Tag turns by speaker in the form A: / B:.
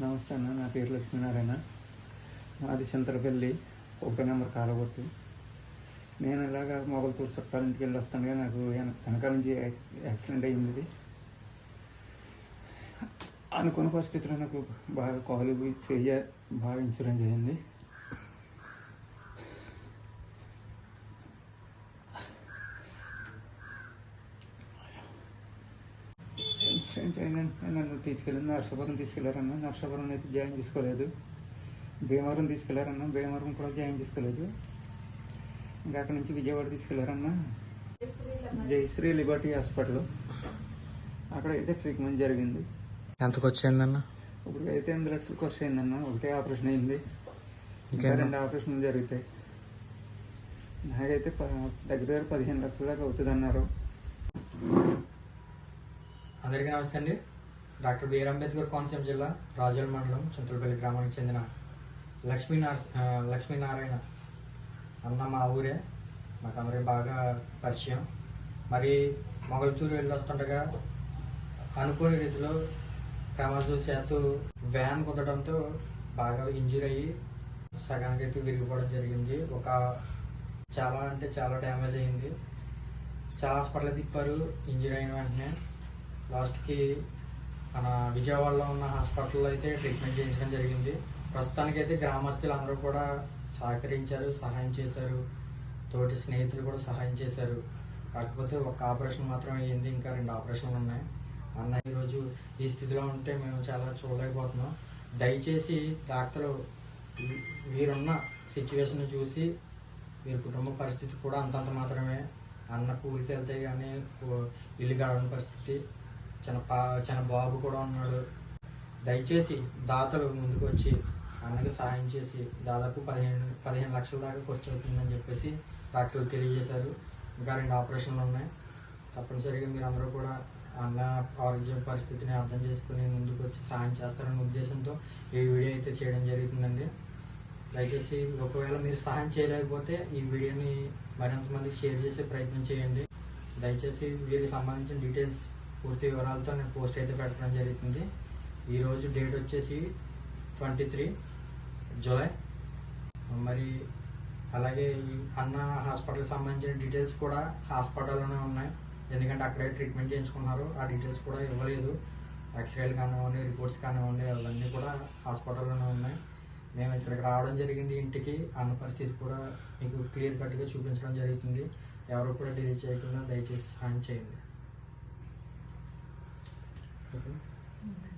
A: నమస్తే అన్న నా పేరు లక్ష్మీనారాయణ. నాది చింతలపల్లి ఒక నెంబర్ కాలగొట్టు నేను ఇలాగ మొగలతూరు చుట్టాలింటికి వెళ్ళి వస్తానుగా నాకు వెనకాల నుంచి యాక్సిడెంట్ అయింది అనుకున్న పరిస్థితిలో నాకు బాగా కాలు చెయ్య బాగా ఇన్సూరెన్స్ అయింది. నన్ను తీసుకెళ్ళింది నర్సాపురం తీసుకెళ్ళారన్న. నర్సాపురం అయితే జాయిన్ చేసుకోలేదు. భీమవరం తీసుకెళ్ళారన్న. భీమవరం కూడా జాయిన్ చేసుకోలేదు. ఇంకా అక్కడ నుంచి విజయవాడ తీసుకెళ్ళారన్న. Jayashree liberty hospital. అక్కడ అయితే ట్రీట్మెంట్ జరిగింది.
B: ఎంతకు వచ్చిందన్న
A: ఇప్పుడు అయితే ఎనిమిది లక్షలు ఖర్చు అయిందన్న. ఒకటే ఆపరేషన్ అయింది. ఇంకా? రెండు ఆపరేషన్లు జరుగుతాయి నాకైతే దగ్గర దగ్గర పదిహేను లక్షల దాకా అవుతుంది అన్నారు
B: అందరికీ నమస్తే అండి. డాక్టర్ బిఆర్ అంబేద్కర్ కోనసీమ జిల్లా రాజోల్ మండలం చింతలపల్లి గ్రామానికి చెందిన లక్ష్మీనార లక్ష్మీనారాయణ అన్న మా ఊరే. మాకు అందరికి బాగా పరిచయం. మరి మొగల్తూరు వెళ్ళి వస్తుండగా అనుకోని రీతిలో ప్రమాదవశాత్తు వ్యాన్ కుదడంతో బాగా ఇంజూర్ అయ్యి సగానికి అయితే విరిగిపోవడం జరిగింది. ఒక చాలా అంటే చాలా డ్యామేజ్ అయింది. చాలా హాస్పిటల్ తిప్పారు. ఇంజరీ అయిన వెంటనే లాస్ట్కి మన విజయవాడలో ఉన్న హాస్పిటల్లో అయితే ట్రీట్మెంట్ చేయించడం జరిగింది. ప్రస్తుతానికి అయితే గ్రామస్తులు అందరూ కూడా సహకరించారు సహాయం చేశారు. తోటి స్నేహితులు కూడా సహాయం చేశారు. కాకపోతే ఒక ఆపరేషన్ మాత్రం అయ్యింది ఇంకా రెండు ఆపరేషన్లు ఉన్నాయి. అన్న ఈరోజు ఈ స్థితిలో ఉంటే మేము చాలా చూడలేకపోతున్నాం. దయచేసి డాక్టర్లు వీరున్న సిచ్యువేషన్ చూసి వీరి కుటుంబ పరిస్థితి కూడా అంతంత మాత్రమే. అన్న కూలికి వెళ్తే కానీ ఇల్లు గడవని పరిస్థితి. చిన్న పా చిన్న బాబు కూడా ఉన్నాడు. దయచేసి దాతలు ముందుకు వచ్చి అన్నకి సాయం చేసి దాదాపు పదిహేను పదిహేను లక్షల దాకా ఖర్చు అవుతుందని చెప్పేసి డాక్టర్లు తెలియజేశారు. ఇంకా రెండు ఆపరేషన్లు ఉన్నాయి. తప్పనిసరిగా మీరు అందరూ కూడా అన్న ఆరోగ్య పరిస్థితిని అర్థం చేసుకుని ముందుకు వచ్చి సాయం చేస్తారనే ఉద్దేశంతో ఈ వీడియో అయితే చేయడం జరుగుతుందండి. దయచేసి ఒకవేళ మీరు సహాయం చేయలేకపోతే ఈ వీడియోని మరింత మందికి షేర్ చేసే ప్రయత్నం చేయండి. దయచేసి వీరికి సంబంధించిన డీటెయిల్స్ పూర్తి వివరాలతో నేను పోస్ట్ అయితే పెట్టడం జరుగుతుంది. ఈరోజు డేట్ వచ్చేసి ట్వంటీ త్రీ జూలై. మరి అలాగే అన్న హాస్పిటల్కి సంబంధించిన డీటెయిల్స్ కూడా హాస్పిటల్లోనే ఉన్నాయి. ఎందుకంటే అక్కడే ట్రీట్మెంట్ చేయించుకున్నారు. ఆ డీటెయిల్స్ కూడా ఇవ్వలేదు. ఎక్స్రేలు కానివ్వండి రిపోర్ట్స్ కానివ్వండి అవన్నీ కూడా హాస్పిటల్లోనే ఉన్నాయి. మేము ఇక్కడికి రావడం జరిగింది ఇంటికి. అన్న పరిస్థితి కూడా మీకు క్లియర్ కట్గా చూపించడం జరుగుతుంది. ఎవరు కూడా డిలే చేయకుండా దయచేసి సహాయం చేయండి. 되고. 음.